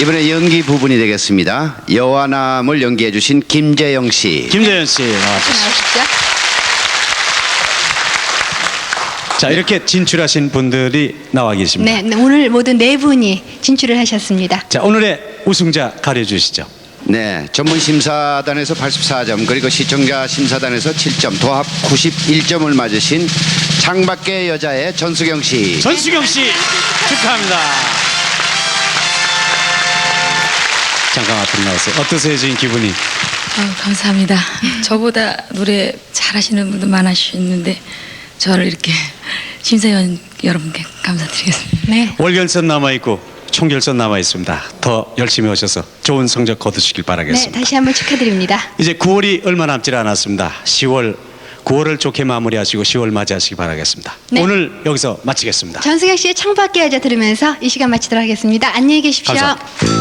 이번에 연기 부분이 되겠습니다. 여와남을 연기해 주신 김재영 씨. 김재현 씨 나와주시죠. 나오시죠. 자 이렇게 진출하신 분들이 나와 계십니다. 네, 네, 오늘 모두 네 분이 진출을 하셨습니다. 자 오늘의 우승자 가려주시죠. 네, 전문 심사단에서 84점 그리고 시청자 심사단에서 7점 도합 91점을 맞으신 창밖의 여자의 전수경 씨. 전수경 씨 축하합니다. 잠깐 앞으로 나오세요. 어떠세요 지금 기분이? 아유, 감사합니다. 저보다 노래 잘하시는 분도 많으시는데 저를 이렇게 심사위원 여러분께 감사드리겠습니다. 네. 월결선 남아 있고 총결선 남아 있습니다. 더 열심히 하셔서 좋은 성적 거두시길 네, 바라겠습니다. 다시 한번 축하드립니다. 이제 9월이 얼마 남지 않았습니다. 10월 9월을 좋게 마무리하시고 10월 맞이하시기 바라겠습니다. 네. 오늘 여기서 마치겠습니다. 전승혁 씨의 창밖의 여자 들으면서 이 시간 마치도록 하겠습니다. 안녕히 계십시오. 감사합니다.